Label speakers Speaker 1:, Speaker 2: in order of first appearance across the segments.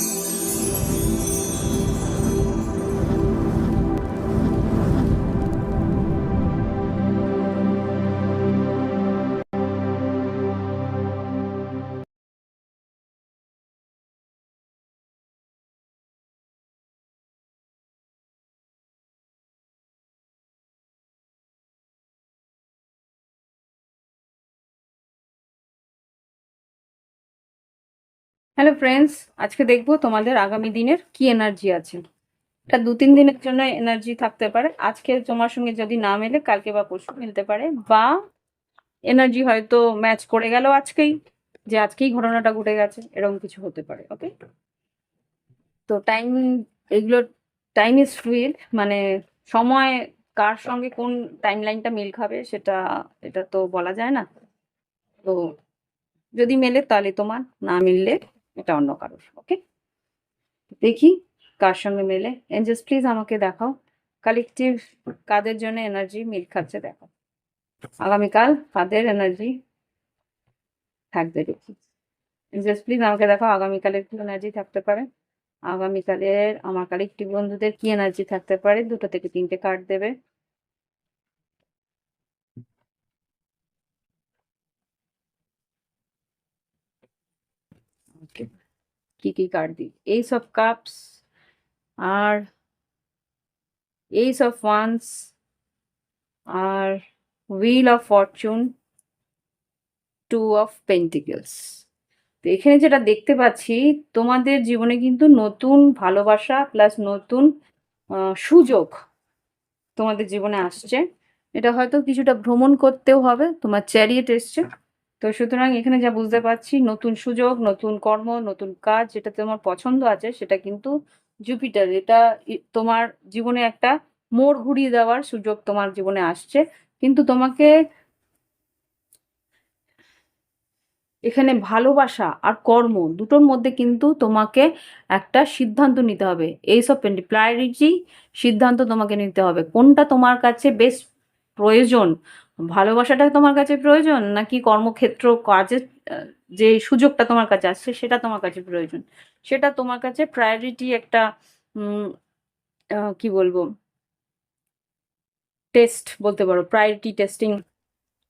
Speaker 1: Thank you. Hello friends আজকে দেখব তোমাদের আগামী দিনের কি এনার্জি আছে। এটা দু তিন দিনের জন্য এনার্জি থাকতে পারে। আজকে তোমার সঙ্গে যদি না মেলে, কালকে বা পরশু মিলতে পারে। বা এনার্জি হয়তো ম্যাচ করে গেল আজকেই, যে আজকেই ঘটনাটা ঘটে গেছে, এরকম কিছু হতে পারে ওকে তো টাইম এগুলো টাইম ইজ ফ্লুইড মানে সময় কার সঙ্গে কোন টাইম লাইনটা মিল খাবে, সেটা, এটা তো বলা যায় না। তো যদি মেলে, তাহলে তোমার না মিললে এটা অন্য কারোর ওকে দেখি কার সঙ্গে মেলে। এঞ্জেলস প্লিজ আমাকে দেখাও। কালেকটিভ কাদের জন্য এনার্জি মিল খাচ্ছে দেখো। আগামীকাল কাদের এনার্জি থাকবে দেখি। এঞ্জেলস প্লিজ আমাকে দেখাও আগামীকালের কি এনার্জি থাকতে পারে। আগামীকালের আমার কালেকটিভ বন্ধুদের কি এনার্জি থাকতে পারে? দুটো থেকে তিনটে কার্ড দেবে। ওকে কি কি কার্ড দিই? এইস অফ কাপস আর ace of wands R wheel of fortune two of pentacles তো এখানে যেটা দেখতে পাচ্ছি, তোমাদের জীবনে কিন্তু নতুন ভালোবাসা প্লাস নতুন সুযোগ তোমাদের জীবনে আসছে। এটা হয়তো কিছুটা ভ্রমণ করতেও হবে, তোমার চ্যারিয়েট এসছে। তো সুতরাং এখানে যা বুঝতে পারছি, নতুন সুযোগ, নতুন কর্ম, নতুন কাজ যেটা তোমার পছন্দ আছে, সেটা কিন্তু জুপিটার এটা তোমার জীবনে একটা মোড় ঘুরিয়ে দেওয়ার সুযোগ তোমার জীবনে আসছে। কিন্তু তোমাকে এখানে ভালোবাসা আর কর্ম দুটোর মধ্যে কিন্তু তোমাকে একটা সিদ্ধান্ত নিতে হবে। এইসব প্রায়োরিটি সিদ্ধান্ত তোমাকে নিতে হবে। কোনটা তোমার কাছে বেশ প্রয়োজন ভালোবাসাটা তোমার কাছে প্রয়োজন নাকি কর্মক্ষেত্র কাজের যে সুযোগটা তোমার কাছে আসছে সেটা তোমার কাছে প্রয়োজন? সেটা তোমার কাছে প্রায়োরিটি একটা কি বলব? টেস্ট বলতে পারো প্রায়োরিটি টেস্টিং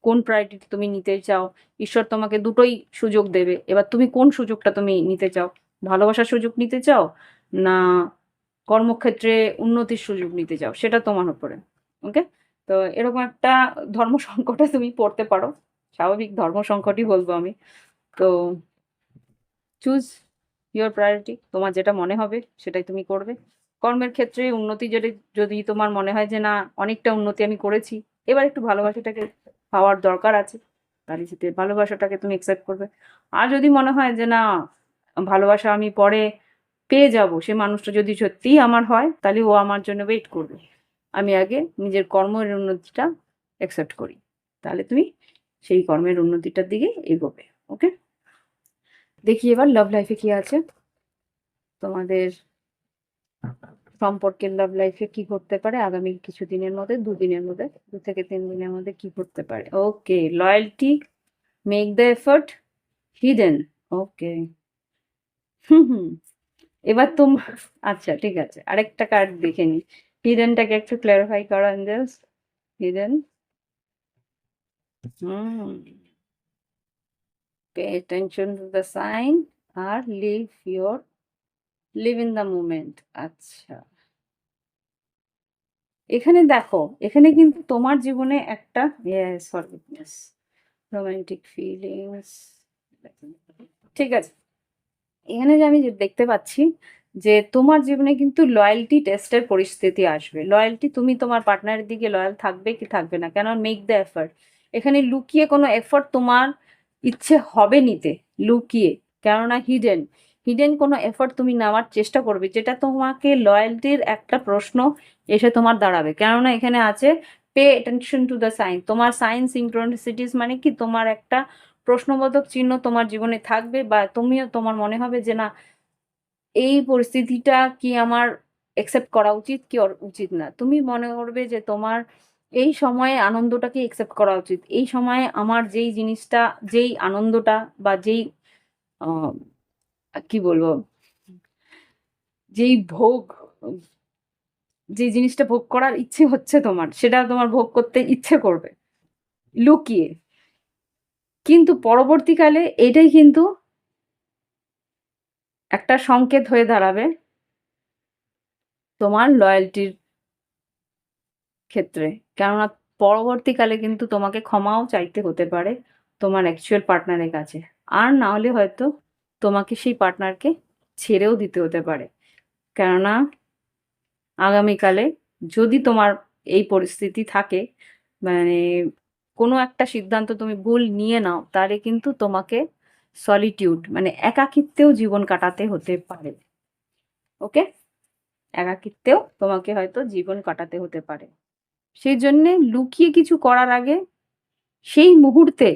Speaker 1: কোন প্রায়োরিটি তুমি নিতে চাও? ঈশ্বর তোমাকে দুটোই সুযোগ দেবে। এবার তুমি কোন সুযোগটা তুমি নিতে চাও? ভালোবাসার সুযোগ নিতে চাও না কর্মক্ষেত্রে উন্নতির সুযোগ নিতে চাও? সেটা তোমার উপরে ওকে তো এরকম একটা ধর্ম সংকটে তুমি পড়তে পারো। স্বাভাবিক ধর্ম সংকটই বলব আমি। তো চুজ ইওর প্রায়োরিটি তোমার যেটা মনে হবে সেটাই তুমি করবে। কর্মের ক্ষেত্রে উন্নতি যেটা যদি তোমার মনে হয় যে না, অনেকটা উন্নতি আমি করেছি, এবার একটু ভালোবাসাটাকে পাওয়ার দরকার আছে। তাহলে সেটা ভালোবাসাটাকে তুমি অ্যাকসেপ্ট করবে। আর যদি মনে হয় যে না, ভালোবাসা আমি পরে পেয়ে যাব, সে মানুষটা যদি সত্যিই আমার হয়, তাহলে ও আমার জন্য ওয়েট করবে। আমি আগে নিজের কর্মের উন্নতিটা অ্যাকসেপ্ট করি। তাহলে তুমি সেই কর্মের উন্নতিটার দিকে এগোবে ওকে দেখি এবার লাভ লাইফে কি আছে। তোমাদের সম্পর্কের লাভ লাইফে কি ঘটতে পারে, আগামী কিছু দিনের মধ্যে, দুদিনের মধ্যে, দু থেকে তিন দিনের মধ্যে কি ঘটতে পারে। Okay loyalty make the effort hidden okay hmm hmm এবার তোমার আচ্ছা ঠিক আছে, আরেকটা কার্ড দেখে নি। হিডেনটাকে একটু ক্লারিফাই করো angels hidden. Hmm. Pay attention to the sign আর live your live in the moment আচ্ছা। এখানে দেখো এখানে কিন্তু তোমার জীবনে একটা ইয়েস রোমান্টিক ফিলিংস ঠিক আছে। এখানে যে আমি দেখতে পাচ্ছি যে তোমার জীবনে কিন্তু লয়্যালটি টেস্টের পরিস্থিতি আসবে। লয়্যালটি তুমি তোমার পার্টনারের দিকে লয়াল থাকবে কি থাকবে না? কেন মেক দ্য এফর্ট এখানে লুকিয়ে কোনো এফর্ট তোমার ইচ্ছে হবে নিতে। লুকিয়ে। কেননা হিডেন হিডেন কোনো এফর্ট তুমি নেওয়ার চেষ্টা করবে, যেটা তোমাকে লয়্যালটির একটা প্রশ্ন এসে তোমার দাঁড়াবে। কেননা এখানে আছে pay attention to the sign তোমার সাইন সিনক্রোনিসিটিস মানে কি? তোমার একটা প্রশ্নবোধক চিহ্ন তোমার জীবনে থাকবে বা তুমিও তোমার মনে হবে যে না এই পরিস্থিতিটা কি আমার অ্যাকসেপ্ট করা উচিত, কি উচিত না? তুমি মনে করবে যে তোমার এই সময়ে আনন্দটাকে অ্যাকসেপ্ট করা উচিত। এই সময়ে আমার যেই জিনিসটা, যেই আনন্দটা বা যেই কি বলব? যেই ভোগ, যে জিনিসটা ভোগ করার ইচ্ছে হচ্ছে তোমার, সেটা তোমার ভোগ করতে ইচ্ছে করবে, লুকিয়ে। কিন্তু পরবর্তীকালে এটাই কিন্তু একটা সংকেত হয়ে দাঁড়াবে তোমার লয়্যালটির ক্ষেত্রে। কেননা পরবর্তীকালে কিন্তু তোমাকে ক্ষমাও চাইতে হতে পারে তোমার অ্যাকচুয়াল পার্টনারের কাছে। আর না হলে হয়তো তোমাকে সেই পার্টনারকে ছেড়েও দিতে হতে পারে। কেননা আগামীকালে যদি তোমার এই পরিস্থিতি থাকে মানে কোনো একটা সিদ্ধান্ত তুমি ভুল নিয়ে নাও, তাহলে কিন্তু তোমাকে সলিটিউড মানে একাকিত্বেও জীবন কাটাতে হতে পারে। ওকে একাকিত্বেও তোমাকে হয়তো জীবন কাটাতে হতে পারে। সেই জন্যে লুকিয়ে কিছু করার আগে সেই মুহূর্তে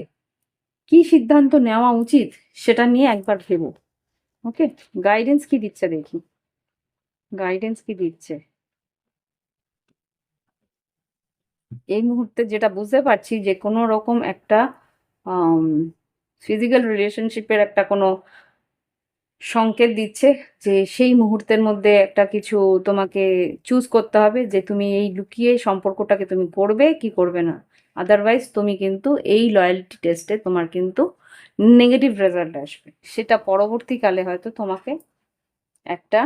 Speaker 1: কি সিদ্ধান্ত নেওয়া উচিত সেটা নিয়ে একবার ভেবো। ওকে গাইডেন্স কি দিচ্ছে দেখি। গাইডেন্স কি দিচ্ছে? এই মুহূর্তে যেটা বুঝতে পারছি যে কোনো রকম একটা ফিজিক্যাল রিলেশনশিপের একটা কোনো সংকেত দিচ্ছে যে সেই মুহূর্তের মধ্যে একটা কিছু তোমাকে চুজ করতে হবে যে তুমি এই লুকিয়ে সম্পর্কটাকে তুমি করবে কি করবে না। আদারওয়াইজ তুমি কিন্তু এই লয়্যালিটি টেস্টে তোমার কিন্তু নেগেটিভ রেজাল্ট আসবে। সেটা পরবর্তীকালে হয়তো তোমাকে একটা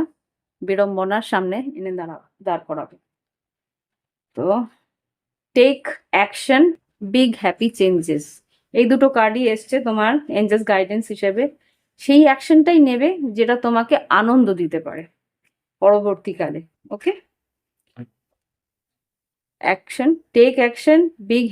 Speaker 1: বিড়ম্বনার সামনে এনে দাঁড়া, দাঁড় করাবে। তো take action big happy changes এই দুটো কার্ডই এসছে তোমার এঞ্জেলস গাইডেন্স হিসেবে। সেই অ্যাকশনটাই নেবে যেটা তোমাকে আনন্দ দিতে পারে পরবর্তীকালে okay action take action big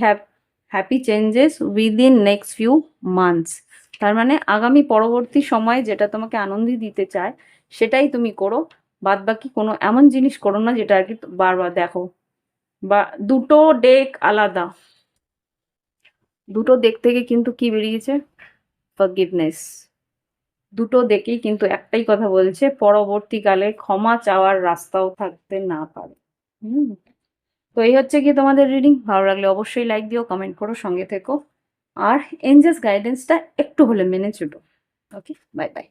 Speaker 1: happy changes within next few months তার মানে আগামী পরবর্তী সময়ে যেটা তোমাকে আনন্দ দিতে চায়, সেটাই তুমি করো। বাদ বাকি কোনো এমন জিনিস করো না যেটা আর কি বারবার দেখো। বা দুটো ডেক আলাদা। দুটো দেক থেকে কিন্তু কি বেরিয়েছে? ফরগিভনেস দুটো দেখেই কিন্তু একটাই কথা বলছে, পরবর্তীকালে ক্ষমা চাওয়ার রাস্তাও থাকতে না পারে। হুম। তো এই হচ্ছে কি তোমাদের রিডিং ভালো লাগলে অবশ্যই লাইক দিও কমেন্ট করো, সঙ্গে থেকো। আর এনজেস গাইডেন্সটা একটু হলে মেনে চলো। Okay bye bye